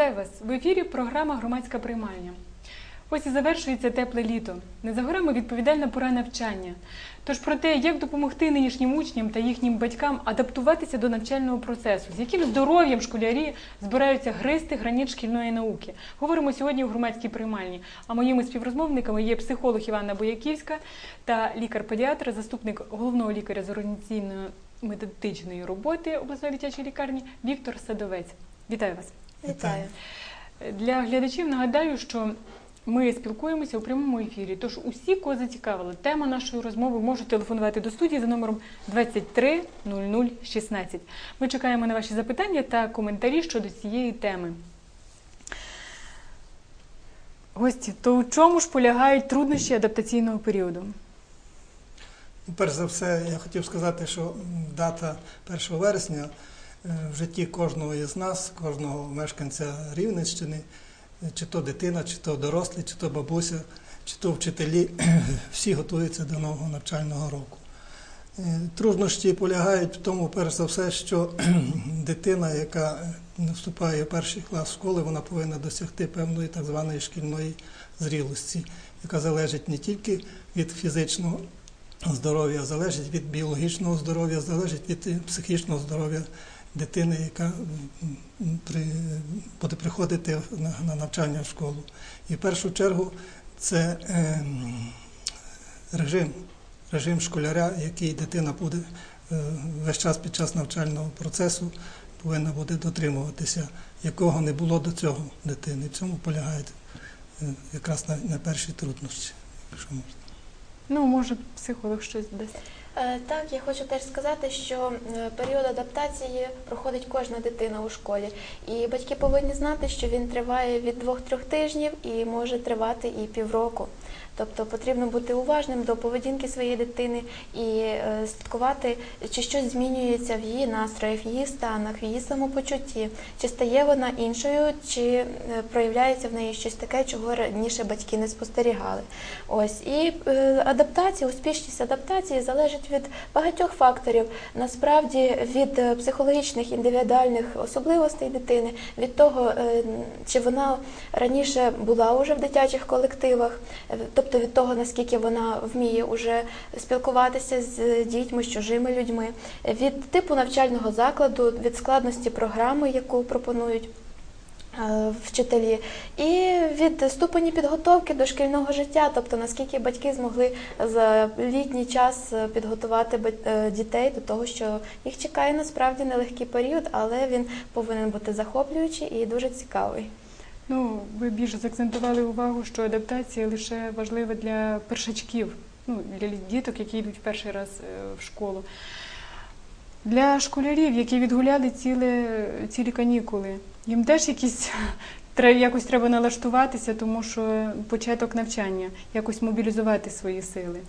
Вітаю вас! В ефірі програма Громадська приймальня. Ось і завершується тепле літо. Не за горами відповідальна пора навчання. Тож про те, як допомогти нинішнім учням та їхнім батькам адаптуватися до навчального процесу, з яким здоров'ям школярі збираються гризти граніт шкільної науки. Говоримо сьогодні у громадській приймальні. А моїми співрозмовниками є психолог Іванна Бояківська та лікар-педіатр, заступник головного лікаря з організаційної методичної роботи обласної дитячої лікарні Віктор Садовець. Вітаю вас! Вітаю. Для глядачів нагадаю, що ми спілкуємося у прямому ефірі. Тож усі, кого зацікавила тема нашої розмови, можуть телефонувати до студії за номером 23 00 16. Ми чекаємо на ваші запитання та коментарі щодо цієї теми. Гості, то у чому ж полягають труднощі адаптаційного періоду? Ну, Перш за все, я хотів сказати, що дата 1 вересня в житті кожного із нас, кожного мешканця Рівненщини, е, чи то дитина, чи то дорослий, чи то бабуся, чи то вчителі, всі готуються до нового навчального року. Е, Труднощі полягають в тому, перш за все, що дитина, яка е, вступає в перший клас школи, вона повинна досягти певної так званої шкільної зрілості, яка залежить не тільки від фізичного здоров'я, залежить від біологічного здоров'я, залежить від е, психічного здоров'я дитини, яка при, буде приходити на, на навчання в школу. І в першу чергу це ем, режим, режим школяря, який дитина буде е, весь час під час навчального процесу повинна буде дотримуватися, якого не було до цього дитини. В цьому полягають е, якраз на, на перші труднощі, якщо можна. Ну, може, психолог щось дасть. Е, Так, я хочу теж сказати, що е, період адаптації проходить кожна дитина у школі, і батьки повинні знати, що він триває від двох-трьох тижнів і може тривати і півроку. Тобто потрібно бути уважним до поведінки своєї дитини і е, слідкувати, чи щось змінюється в її настроях, в її станах, в її самопочутті, чи стає вона іншою, чи е, проявляється в неї щось таке, чого раніше батьки не спостерігали. Ось і е, адаптація, успішність адаптації залежить від багатьох факторів. Насправді від психологічних індивідуальних особливостей дитини, від того, чи вона раніше була уже в дитячих колективах, е, тобто від того, наскільки вона вміє уже спілкуватися з дітьми, з чужими людьми, від типу навчального закладу, від складності програми, яку пропонують. е, Вчителі і від ступені підготовки до шкільного життя, тобто наскільки батьки змогли за літній час е, підготувати е, дітей до того, що їх чекає насправді нелегкий період, але він повинен бути захоплюючий і дуже цікавий. Ну, ви більше заакцентували увагу, що адаптація лише важлива для першачків, ну, для діток, які йдуть перший раз е, в школу. Для школярів, які відгуляли ціле, цілі канікули, їм теж якісь якось треба налаштуватися, тому що початок навчання, якось мобілізувати свої сили.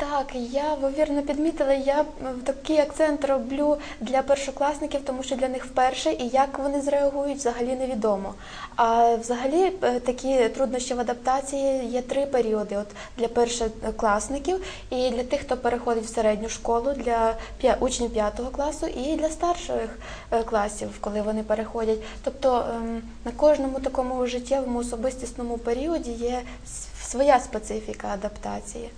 Так, я ви вірно підмітила. Я такий акцент роблю для першокласників, тому що для них вперше, і як вони зреагують, взагалі невідомо. А взагалі е, такі труднощі в адаптації є три періоди: от для першокласників і для тих, хто переходить в середню школу, для учнів п'ятого класу, і для старших е, класів, коли вони переходять. Тобто ем, на кожному такому життєвому особистісному періоді є своя специфіка адаптації.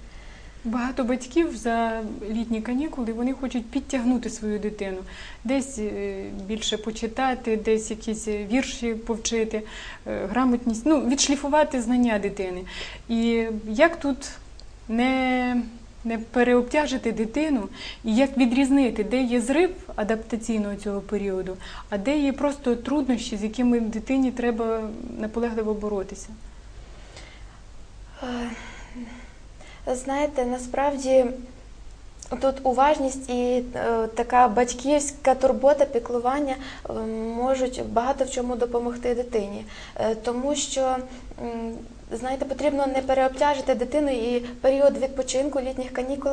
Багато батьків за літні канікули вони хочуть підтягнути свою дитину, десь е, більше почитати, десь якісь е, вірші повчити, е, грамотність, ну, відшліфувати знання дитини. І як тут не, не переобтяжити дитину, і як відрізнити, де є зрив адаптаційного цього періоду, а де є просто труднощі, з якими дитині треба наполегливо боротися. Е, Знаєте, насправді тут уважність і е, така батьківська турбота, піклування е, можуть багато в чому допомогти дитині, Е, тому що м, знаєте, потрібно не переобтяжити дитину і період відпочинку літніх канікул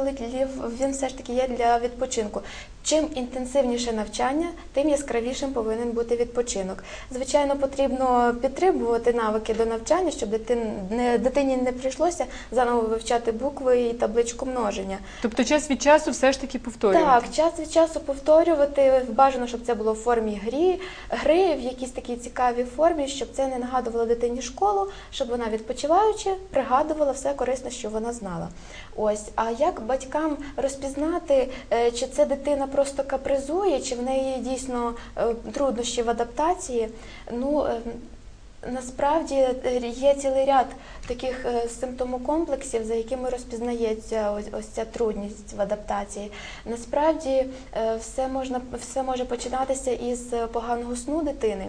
він все ж таки є для відпочинку. Чим інтенсивніше навчання, тим яскравішим повинен бути відпочинок. Звичайно, потрібно підтримувати навики до навчання, щоб дитин, не, дитині не прийшлося заново вивчати букви і табличку множення. Тобто час від часу все ж таки повторювати. Так, час від часу повторювати. Бажано, щоб це було в формі грі, гри, в якійсь такій цікавій формі, щоб це не нагадувало дитині школу, щоб вона відпочиваючи пригадувала все корисне, що вона знала. Ось, а як батькам розпізнати, е, чи це дитина просто капризує, чи в неї дійсно е, труднощі в адаптації? Ну е, Насправді е, є цілий ряд таких е, симптомокомплексів, за якими розпізнається ось, ось ця трудність в адаптації. Насправді е, все можна все може починатися із поганого сну дитини,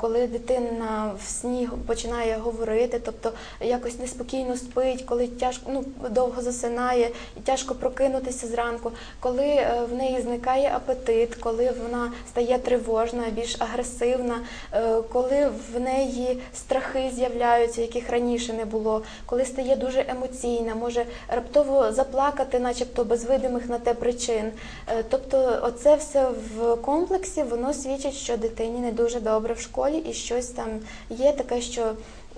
коли дитина в сні починає говорити, тобто якось неспокійно спить, коли тяжко ну, довго засинає і тяжко прокинутися зранку, коли в неї зникає апетит, коли вона стає тривожна, більш агресивна, коли в неї страхи з'являються, яких раніше не було, коли стає дуже емоційна, може раптово заплакати, начебто без видимих на те причин. Е, Тобто, оце все в комплексі воно свідчить, що дитині не дуже добре в школі і щось там є таке, що.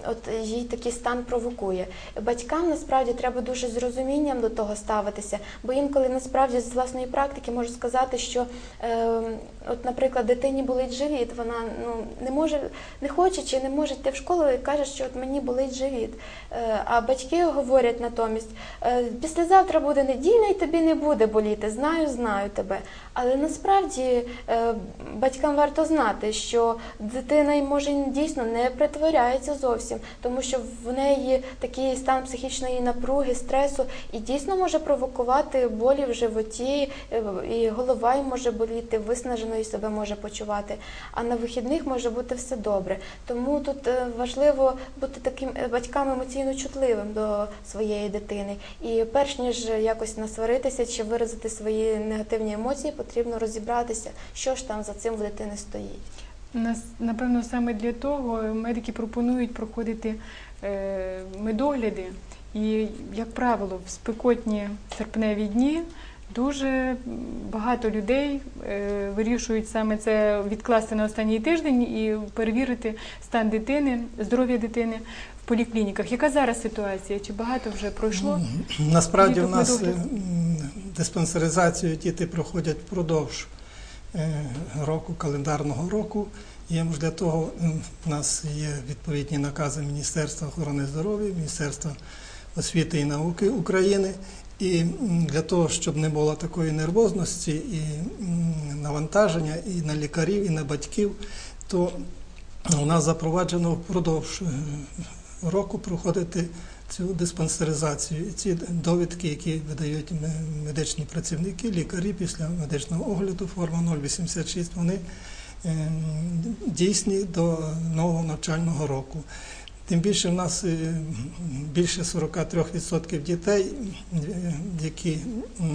От їй такий стан провокує. Батькам насправді треба дуже з розумінням до того ставитися, бо інколи насправді з власної практики можу сказати, що, е, от, наприклад, дитині болить живіт, вона ну не може, не хоче чи не може йти в школу і каже, що от мені болить живіт. Е, а батьки говорять натомість: е, післязавтра буде неділя і тобі не буде боліти. Знаю, знаю тебе. Але насправді е, батькам варто знати, що дитина може дійсно не притворяється зовсім, тому що в неї такий стан психічної напруги, стресу і дійсно може провокувати болі в животі, і голова й може боліти, виснаженою себе може почувати. А на вихідних може бути все добре. Тому тут е, важливо бути таким е, батькам емоційно чутливим до своєї дитини. І перш ніж якось насваритися чи виразити свої негативні емоції, потрібно розібратися, що ж там за цим в дитини стоїть. Нас, напевно, саме для того медики пропонують проходити е, медогляди. І, як правило, в спекотні серпневі дні дуже багато людей е, вирішують саме це відкласти на останній тиждень і перевірити стан дитини, здоров'я дитини в поліклініках. Яка зараз ситуація? Чи багато вже пройшло? Насправді в нас диспансеризацію діти проходять впродовж е, року, календарного року. Є для того в нас є відповідні накази Міністерства охорони здоров'я, Міністерства освіти і науки України. І для того, щоб не було такої нервозності і навантаження і на лікарів, і на батьків, то у нас запроваджено впродовж е, року проходити цю диспансеризацію. І ці довідки, які видають медичні працівники, лікарі після медичного огляду, форма 086, вони е, дійсні до нового навчального року. Тим більше в нас е, більше 43% дітей, е, які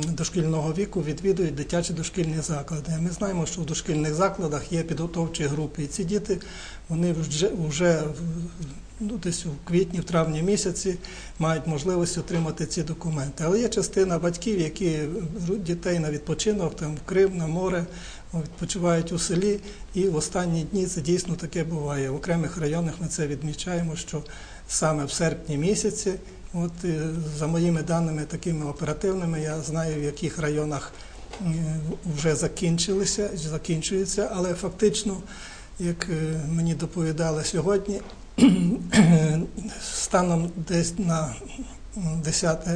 дошкільного віку відвідують дитячі дошкільні заклади. Ми знаємо, що в дошкільних закладах є підготовчі групи, і ці діти вони вже, вже ну, десь у квітні, в травні місяці мають можливість отримати ці документи. Але є частина батьків, які беруть дітей на відпочинок, там в Крим, на море, відпочивають у селі, і в останні дні це дійсно таке буває. В окремих районах ми це відмічаємо, що саме в серпні місяці, от е, за моїми даними такими оперативними, я знаю, в яких районах вже закінчилися, закінчуються, але фактично, як е, мені доповідали сьогодні, станом десь на 10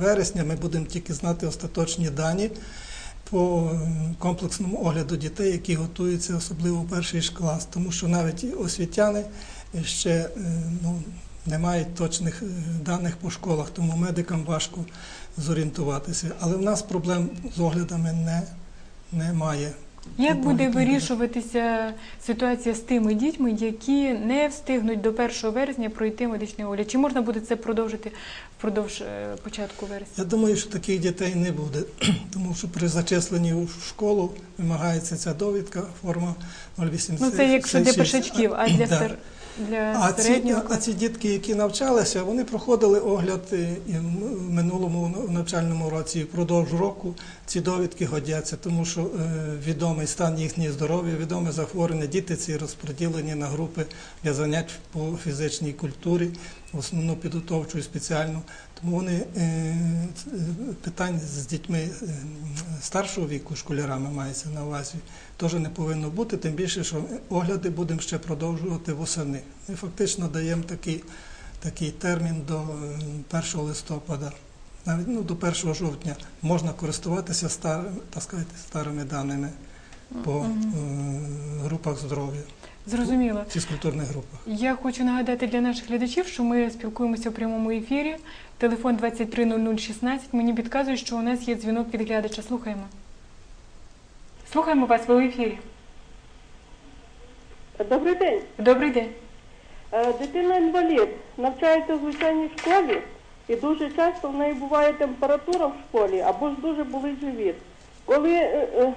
вересня ми будемо тільки знати остаточні дані по е, комплексному огляду дітей, які готуються особливо в перший клас, тому що навіть освітяни ще е, ну, не мають точних е, даних по школах, тому медикам важко зорієнтуватися. Але в нас проблем з оглядами не, немає. Як буде вирішуватися ситуація з тими дітьми, які не встигнуть до 1 вересня пройти медичний огляд? Чи можна буде це продовжити впродовж е, початку вересня? Я думаю, що таких дітей не буде, тому що при зачисленні в школу вимагається ця довідка, форма 086. Ну це якщо для першачків, а для стар... для А ці, а ці дітки, які навчалися, вони проходили огляд і в минулому навчальному році і впродовж року ці довідки годяться, тому що е, відомий стан їхнього здоров'я, відоме захворювання. Діти ці розподілені на групи для занять по фізичній культурі, в основну підготовчу і спеціальну. Тому вони е, е, питань з дітьми е, старшого віку, школярами мається на увазі, теж не повинно бути, тим більше, що огляди будемо ще продовжувати восени. Ми фактично даємо такий, такий термін до е, 1 листопада, навіть ну, до 1 жовтня можна користуватися стар, так сказати, старими даними по групах здоров'я, Зрозуміло. фізкультурних групах. Я хочу нагадати для наших глядачів, що ми спілкуємося в прямому ефірі. Телефон 230016. Мені підказує, що у нас є дзвінок від глядача. Слухаємо. Слухаємо вас, ви у ефірі. Добрий день. Добрий день. Е, Дитина інвалід навчається в звичайній школі, і дуже часто в неї буває температура в школі або ж дуже болить живіт. Коли е,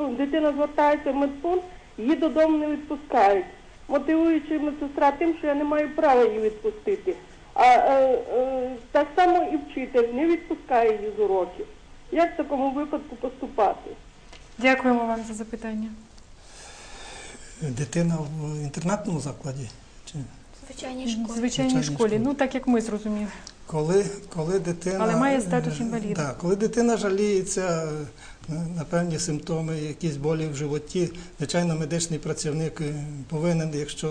е, дитина звертається в медпункт, її додому не відпускають, мотивуючи медсестра тим, що я не маю права її відпустити. А е, е, так само і вчитель не відпускає її з уроків. Як в такому випадку поступати? Дякуємо вам за запитання. Дитина в інтернатному закладі? Чи? Звичайній школі. звичайній Звичайній школі. школі. Ну так як ми зрозуміли. Коли, коли дитина, Але має статус інваліда. Да, коли дитина жаліється на певні симптоми, якісь болі в животі, звичайно, медичний працівник е, повинен, якщо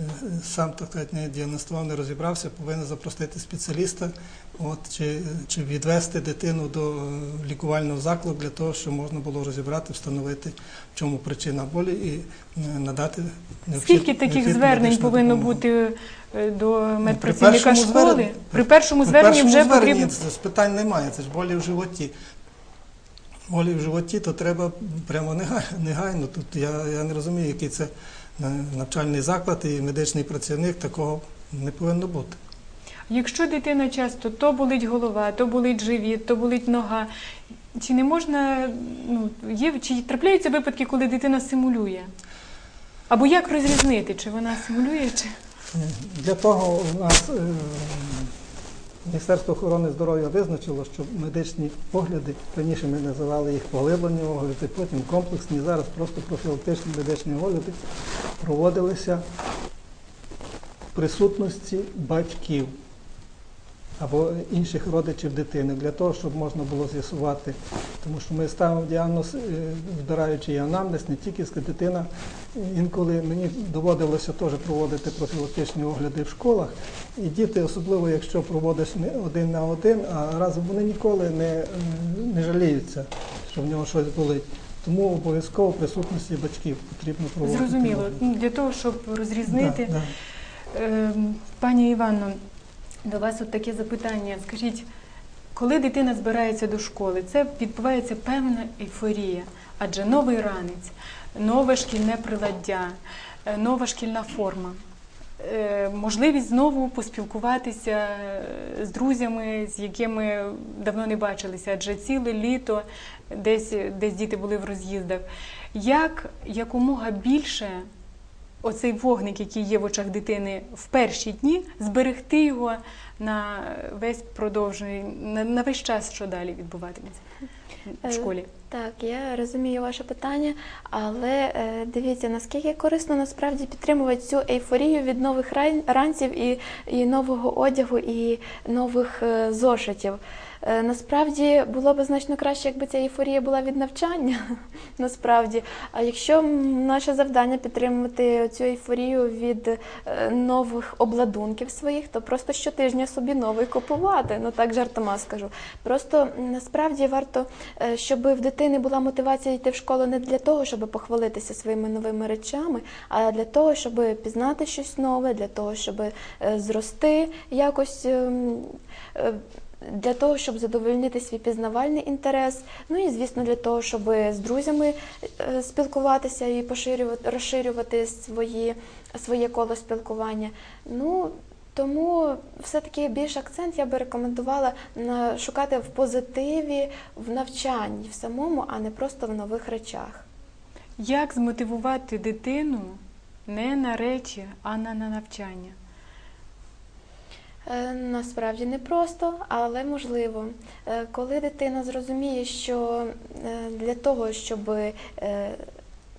е, сам так сказати, не діагностував, не розібрався, повинен запросити спеціаліста, от, чи, чи відвести дитину до е, лікувального закладу для того, щоб можна було розібрати, встановити, в чому причина болі і надати необхід- Скільки таких звернень повинно допомогу. бути до Ну, медпрацівника школи? При першому зверненні вже зверненні потрібно. це питань немає, це ж болі в животі. Болі в животі, то треба прямо нега- негайно. Тут я, я не розумію, який це е, навчальний заклад і медичний працівник, такого не повинно бути. Якщо дитина часто то болить голова, то болить живіт, то болить нога, чи не можна, ну, є, чи трапляються випадки, коли дитина симулює? Або як розрізнити, чи вона симулює, чи Е, Для того у нас е, Міністерство охорони здоров'я визначило, що медичні огляди, раніше ми називали їх поглиблені огляди, потім комплексні, зараз просто профілактичні медичні огляди проводилися в присутності батьків або інших родичів дитини, для того, щоб можна було з'ясувати. Тому що ми ставимо діагноз, е, збираючи і анамнез, не тільки з дитина. Інколи мені доводилося теж проводити профілактичні огляди в школах. І діти, особливо якщо проводиш не один на один, а разом вони ніколи не, е, не жаліються, що в нього щось болить. Тому обов'язково присутності батьків потрібно проводити. зрозуміло, для того, щоб розрізнити. Да, да. Ем, Пані Іванно, до вас от таке запитання. Скажіть, коли дитина збирається до школи, це відбувається певна ейфорія, адже новий ранець, нове шкільне приладдя, е, нова шкільна форма. Е, Можливість знову поспілкуватися е, з друзями, з якими давно не бачилися, адже ціле літо десь, десь діти були в роз'їздах. Як якомога більше оцей вогник, який є в очах дитини в перші дні, зберегти його на весь продовжений, на, на весь час, що далі відбуватиметься в Е, школі. Так, я розумію ваше питання, але е, дивіться, наскільки корисно насправді підтримувати цю ейфорію від нових ран- ранців і, і нового одягу, і нових е, зошитів. Е, Насправді було б значно краще, якби ця ейфорія була від навчання. Насправді, а якщо наше завдання підтримувати цю ейфорію від е, нових обладунків своїх, то просто щотижня собі новий купувати. Ну так жартома скажу. Просто насправді варто, е, щоб в дитини була мотивація йти в школу не для того, щоб похвалитися своїми новими речами, а для того, щоб пізнати щось нове, для того, щоб зрости якось. Для того, щоб задовольнити свій пізнавальний інтерес, ну і звісно, для того, щоб з друзями е, спілкуватися і поширювати, розширювати свої, своє коло спілкування. Ну тому все-таки більш акцент я би рекомендувала шукати в позитиві, в навчанні в самому, а не просто в нових речах. Як змотивувати дитину не на речі, а на навчання. Е, Насправді не просто, але можливо. Е, Коли дитина зрозуміє, що е, для того, щоб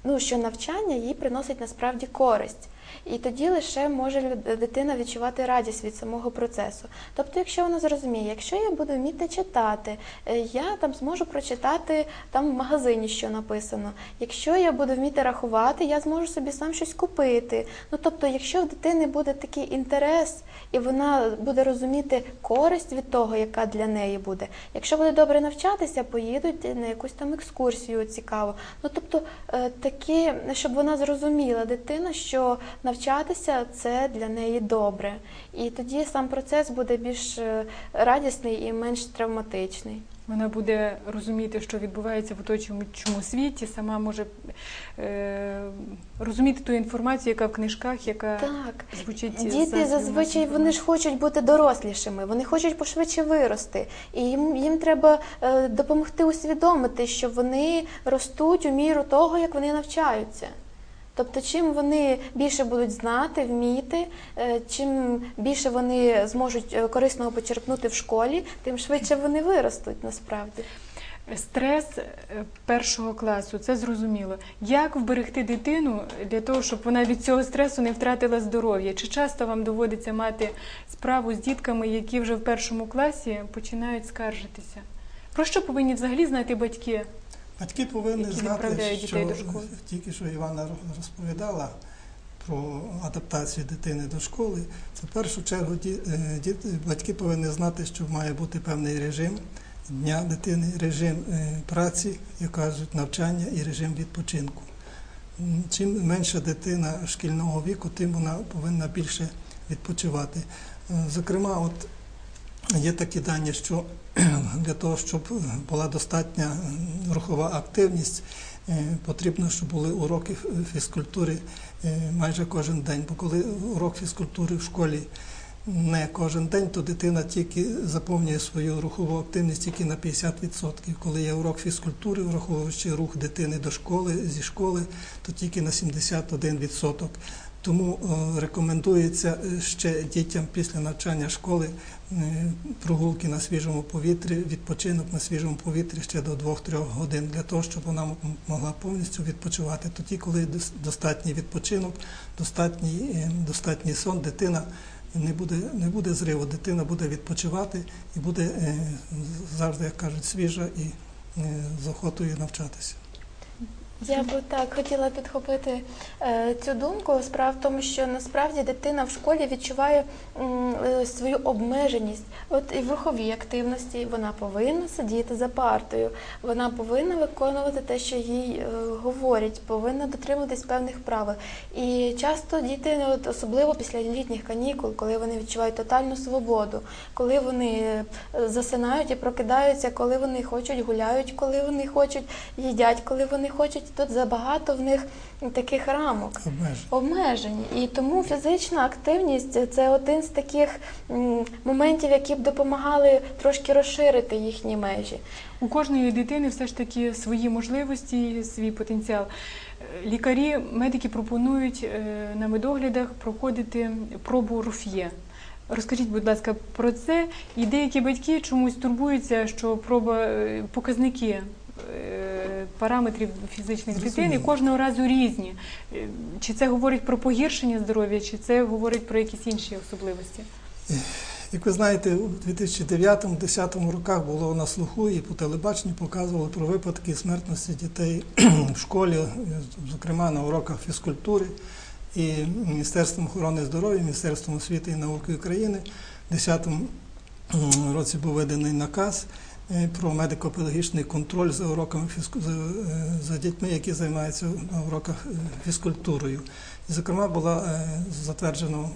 ну, що навчання їй приносить насправді користь. І тоді лише може дитина відчувати радість від самого процесу. Тобто, якщо вона зрозуміє, якщо я буду вміти читати, е, я там зможу прочитати там в магазині, що написано. Якщо я буду вміти рахувати, я зможу собі сам щось купити. Ну тобто, якщо в дитини буде такий інтерес, і вона буде розуміти користь від того, яка для неї буде. Якщо буде добре навчатися, поїдуть на якусь там екскурсію цікаву. Ну тобто е, такі, щоб вона зрозуміла дитина, що навчатися це для неї добре. І тоді сам процес буде більш е, радісний і менш травматичний. Вона буде розуміти, що відбувається в оточуючому світі, сама може е, розуміти ту інформацію, яка в книжках, яка Так. звучить Діти зазвичай вони ж хочуть бути дорослішими, вони хочуть пошвидше вирости, і їм, їм треба е, допомогти усвідомити, що вони ростуть у міру того, як вони навчаються. Тобто, чим вони більше будуть знати, вміти, е, чим більше вони зможуть е, корисного почерпнути в школі, тим швидше вони виростуть насправді. Стрес е, першого класу, це зрозуміло. Як вберегти дитину для того, щоб вона від цього стресу не втратила здоров'я? Чи часто вам доводиться мати справу з дітками, які вже в першому класі починають скаржитися? Про що повинні взагалі знати батьки? Батьки повинні Які знати, що до школи. тільки що Івана розповідала про адаптацію дитини до школи. Це в першу чергу е, діти, батьки повинні знати, що має бути певний режим дня дитини, режим е, праці, як кажуть, навчання і режим відпочинку. Чим менша дитина шкільного віку, тим вона повинна більше відпочивати. Е, Зокрема, от Є такі дані, що для того, щоб була достатня рухова активність, е, потрібно, щоб були уроки фізкультури е, майже кожен день. Бо коли урок фізкультури в школі не кожен день, то дитина тільки заповнює свою рухову активність тільки на 50%. Коли є урок фізкультури, враховуючи рух дитини до школи, зі школи, то тільки на 71%. Тому е, рекомендується е, ще дітям після навчання школи е, прогулки на свіжому повітрі, відпочинок на свіжому повітрі ще до 2-3 годин для того, щоб вона могла повністю відпочивати. Тоді, коли достатній відпочинок, достатній, достатній сон, дитина не буде, не буде зриву, дитина буде відпочивати і буде завжди, як кажуть, свіжа і з охотою навчатися. Я би так хотіла підхопити е, цю думку. Справа в тому, що насправді дитина в школі відчуває е, свою обмеженість. От і в руховій активності вона повинна сидіти за партою, вона повинна виконувати те, що їй е, говорять, повинна дотримуватись певних правил. І часто діти, ну, от особливо після літніх канікул, коли вони відчувають тотальну свободу, коли вони е, засинають і прокидаються, коли вони хочуть, гуляють, коли вони хочуть, їдять, коли вони хочуть. Тут забагато в них таких рамок. Обмежень. Обмежень. І тому фізична активність це один з таких моментів, які б допомагали трошки розширити їхні межі. У кожної дитини все ж таки свої можливості, свій потенціал. Лікарі, медики пропонують е, на медоглядах проходити пробу руф'є. Розкажіть, будь ласка, про це. І деякі батьки чомусь турбуються, що проба е, показники параметрів фізичних дитини Зрозуміло. кожного разу різні. Е, Чи це говорить про погіршення здоров'я, чи це говорить про якісь інші особливості? Як ви знаєте, у 2009-2010 роках було на слуху і по телебаченню показували про випадки смертності дітей в школі, зокрема на уроках фізкультури. І Міністерством охорони здоров'я, Міністерством освіти і науки України в 2010 році був виданий наказ е, про медико-педагогічний контроль за уроками за, е, за дітьми, які займаються на уроках е, фізкультурою. Зокрема, була е, затверджена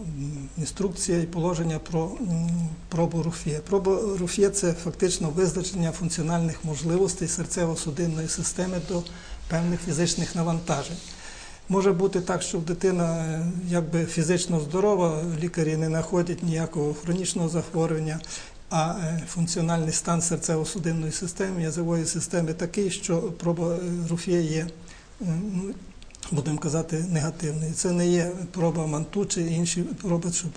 інструкція і положення про пробу руф'є. Проба руф'є це фактично визначення функціональних можливостей серцево-судинної системи до певних фізичних навантажень. Може бути так, що дитина е, якби фізично здорова, лікарі не знаходять ніякого хронічного захворювання, а е, функціональний стан серцево-судинної системи, язової системи такий, що проба е, руф'є є е, ну, будемо казати, негативний. Це не є проба манту чи інші проби, щоб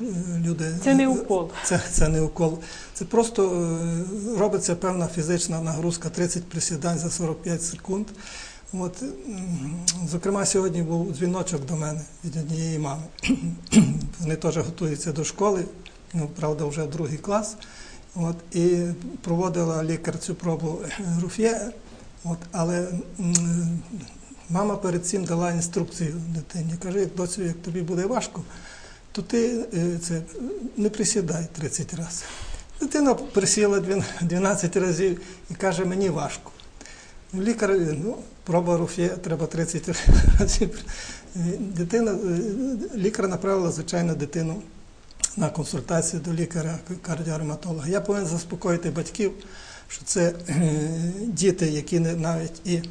люди. Це не укол. Це, це не укол. Це просто робиться певна фізична нагрузка 30 присідань за 45 секунд. От, зокрема, сьогодні був дзвіночок до мене від однієї мами. Вони теж готуються до школи, ну, правда, вже другий клас. От, і проводила лікар цю пробу руф'є, але мама перед цим дала інструкцію дитині. Каже, як доцю, як тобі буде важко, то ти е, це, не присідай 30 разів. Дитина присіла 12 разів і каже, мені важко. Лікар, е, ну, проба руф'є, треба 30 разів. Дитина, е, лікар направила, звичайно, дитину на консультацію до лікаря кардіоревматолога. Я повинен заспокоїти батьків, що це е, діти, які навіть і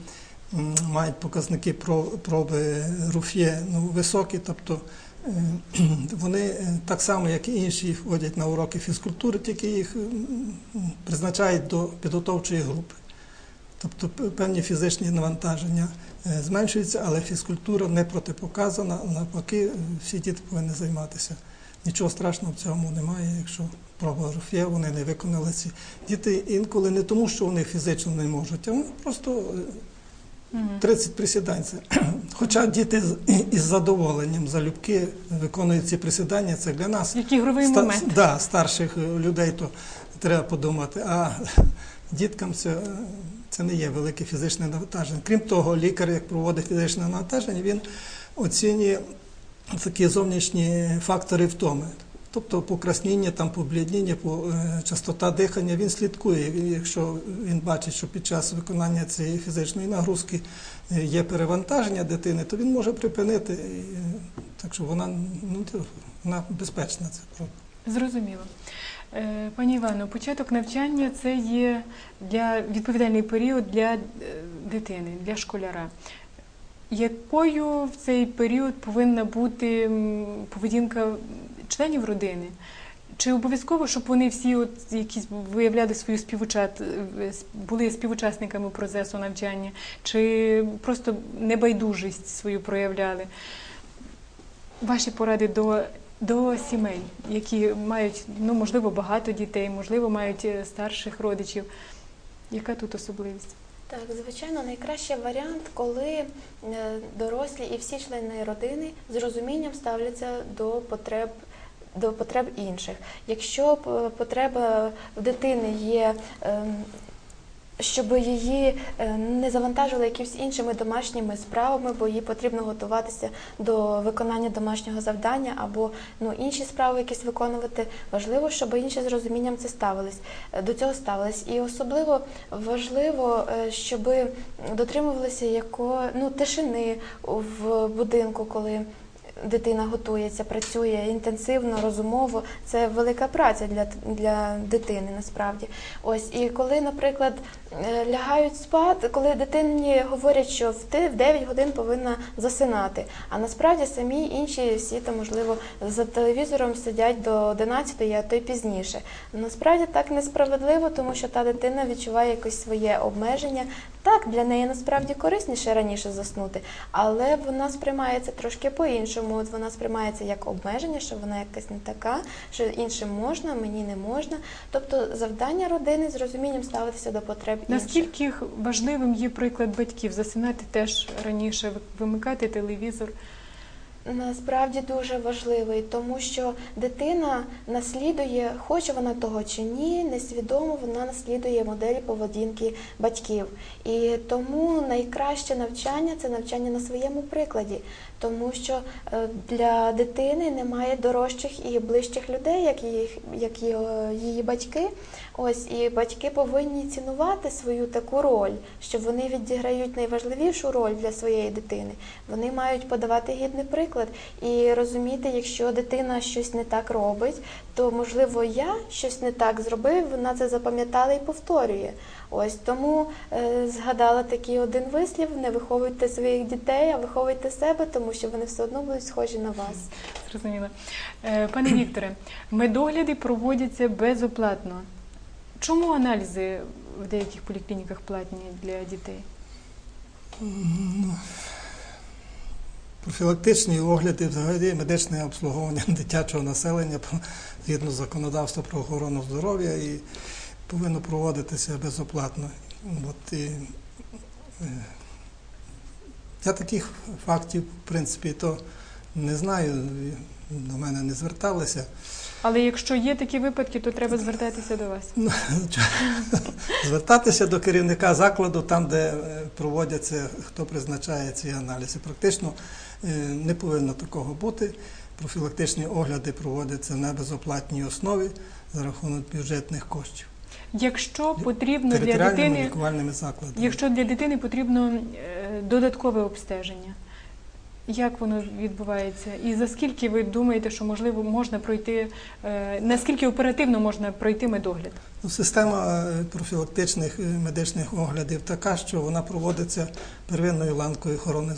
мають показники проби руф'є ну, високі, тобто е, вони е, так само, як і інші, ходять на уроки фізкультури, тільки їх призначають до підготовчої групи. Тобто певні фізичні навантаження зменшуються, але фізкультура не протипоказана. Навпаки, всі діти повинні займатися. Нічого страшного в цьому немає, якщо проба руф'є, вони не виконали ці. Діти інколи не тому, що вони фізично не можуть, а вони просто е, 30 присідань. Це. Хоча діти із задоволенням залюбки виконують ці присідання, це для нас Як ігровий Ста- момент. Да, старших е, людей то треба подумати. А діткам це, це не є велике фізичне навантаження. Крім того, лікар, як проводить фізичне навантаження, він оцінює такі зовнішні фактори втоми. Тобто покраснення, там, поблідніння, по, е, частота дихання, він слідкує. Якщо він бачить, що під час виконання цієї фізичної нагрузки е, є перевантаження дитини, то він може припинити. Е, Так що вона, ну, вона безпечна. Це. Зрозуміло. Пані Івано, початок навчання це є для відповідальний період для дитини, для школяра. Якою в цей період повинна бути поведінка членів родини? Чи обов'язково, щоб вони всі от якісь виявляли свою співучат, е, були співучасниками процесу навчання, чи просто небайдужість свою проявляли? Ваші поради до, до сімей, які мають, ну, можливо, багато дітей, можливо, мають е, старших родичів. Яка тут особливість? Так, звичайно, найкращий варіант, коли е, дорослі і всі члени родини з розумінням ставляться до потреб. До потреб інших. Якщо потреба дитини є, ем, щоб її е, не завантажили якимись іншими домашніми справами, бо їй потрібно готуватися до виконання домашнього завдання або ну, інші справи якісь виконувати, важливо, щоб інші з розумінням це ставились, е, до цього ставились. І особливо важливо, е, щоб дотримувалися яко, ну, тишини в будинку, коли дитина готується, працює інтенсивно, розумово. Це велика праця для, для дитини насправді. Ось і коли, наприклад, е, лягають спати, коли дитині говорять, що ти в 9 годин повинна засинати. А насправді самі інші всі там, можливо, за телевізором сидять до 11, а то й пізніше. Насправді так несправедливо, тому що та дитина відчуває якось своє обмеження. Так, для неї насправді корисніше раніше заснути, але вона сприймається трошки по-іншому. От вона сприймається як обмеження, що вона якась не така, що іншим можна, мені не можна. Тобто завдання родини з розумінням ставитися до потреб інших. Наскільки важливим є приклад батьків засинати теж раніше, вимикати телевізор? Насправді дуже важливий, тому що дитина наслідує, хоче вона того чи ні, несвідомо вона наслідує моделі поведінки батьків. І тому найкраще навчання це навчання на своєму прикладі, тому що е, для дитини немає дорожчих і ближчих людей, як їх, як її батьки. Ось і батьки повинні цінувати свою таку роль, що вони відіграють найважливішу роль для своєї дитини. Вони мають подавати гідний приклад і розуміти, якщо дитина щось не так робить, то можливо я щось не так зробив, вона це запам'ятала і повторює. Ось тому е, згадала такий один вислів: не виховуйте своїх дітей, а виховуйте себе, тому що вони все одно будуть схожі на вас. Зрозуміло. Е, Пане Вікторе, медогляди проводяться безоплатно. Чому аналізи в деяких поліклініках платні для дітей? Профілактичні огляди, взагалі медичне обслуговування дитячого населення згідно законодавства про охорону здоров'я і повинно проводитися безоплатно. От, і, е, я таких фактів, в принципі, то не знаю, до мене не зверталися. Але якщо є такі випадки, то треба звертатися до вас. Ну, Звертатися до керівника закладу, там, де е, проводяться, хто призначає ці аналізи. Практично е, не повинно такого бути. Профілактичні огляди проводяться на безоплатній основі за рахунок бюджетних коштів. Якщо потрібно для дитини, якщо для дитини потрібно е, додаткове обстеження, як воно відбувається? І за скільки ви думаєте, що можливо можна пройти, е, наскільки оперативно можна пройти медогляд? Ну, Система е, профілактичних е, медичних оглядів така, що вона проводиться первинною ланкою охорони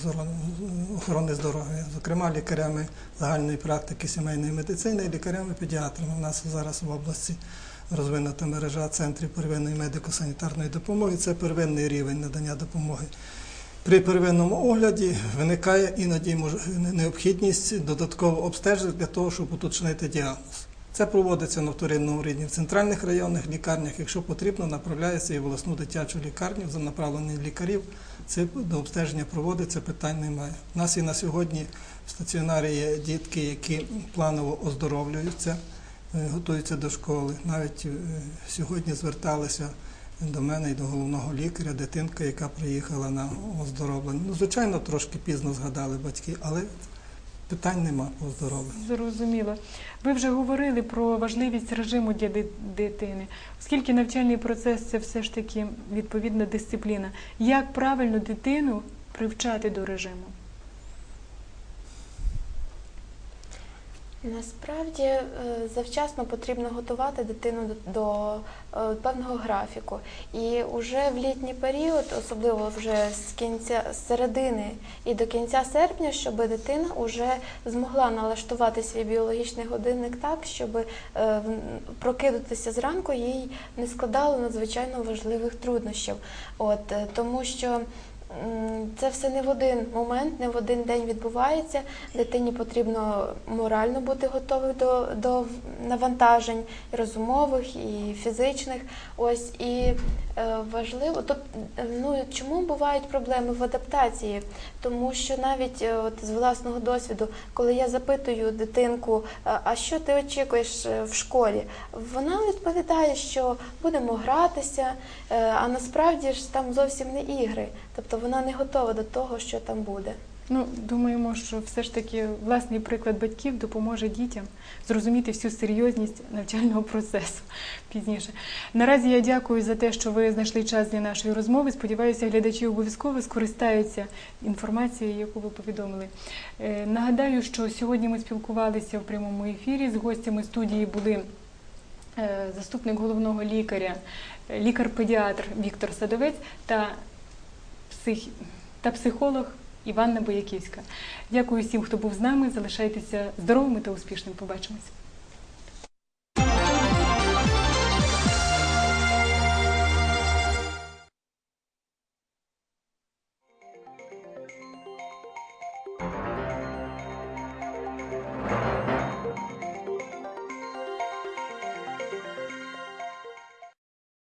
охорони здоров'я, зокрема лікарями загальної практики сімейної медицини і лікарями-педіатрами. У нас зараз в області розвинута мережа центрів первинної медико-санітарної допомоги. Це первинний рівень надання допомоги. При первинному огляді виникає іноді необхідність додатково обстежити для того, щоб уточнити діагноз. Це проводиться на вторинному рівні в центральних районних лікарнях. Якщо потрібно, направляється і в обласну дитячу лікарню за направленням лікарів. Це до обстеження проводиться, питань немає. У нас і на сьогодні в стаціонарі є дітки, які планово оздоровлюються, е, готуються до школи. Навіть е, сьогодні зверталися до мене і до головного лікаря, дитинка, яка приїхала на оздоровлення. Ну, звичайно, трошки пізно згадали батьки, але питань нема по оздоровленню. Зрозуміло. Ви вже говорили про важливість режиму для дитини, оскільки навчальний процес це все ж таки відповідна дисципліна. Як правильно дитину привчати до режиму? Насправді е, завчасно потрібно готувати дитину до, е, певного графіку. І вже в літній період, особливо вже з кінця з середини і до кінця серпня, щоб дитина вже змогла налаштувати свій біологічний годинник так, щоб е, прокинутися зранку їй не складало надзвичайно важливих труднощів. От тому що. Це все не в один момент, не в один день відбувається. Дитині потрібно морально бути готовою до, до навантажень розумових і фізичних. Ось і важливо, то е, ну чому бувають проблеми в адаптації? Тому що навіть е, от з власного досвіду, коли я запитую дитинку, «А- що ти очікуєш е, в школі, вона відповідає, що будемо гратися, е, а насправді ж там зовсім не ігри. Тобто вона не готова до того, що там буде. Ну, думаємо, що все ж таки власний приклад батьків допоможе дітям зрозуміти всю серйозність навчального процесу пізніше. Наразі я дякую за те, що ви знайшли час для нашої розмови. Сподіваюся, глядачі обов'язково скористаються інформацією, яку ви повідомили. Е, Нагадаю, що сьогодні ми спілкувалися в прямому ефірі. З гостями студії були е, заступник головного лікаря, лікар-педіатр Віктор Садовець та псих... та психолог Іванна Бояківська. Дякую всім, хто був з нами. Залишайтеся здоровими та успішними. Побачимось.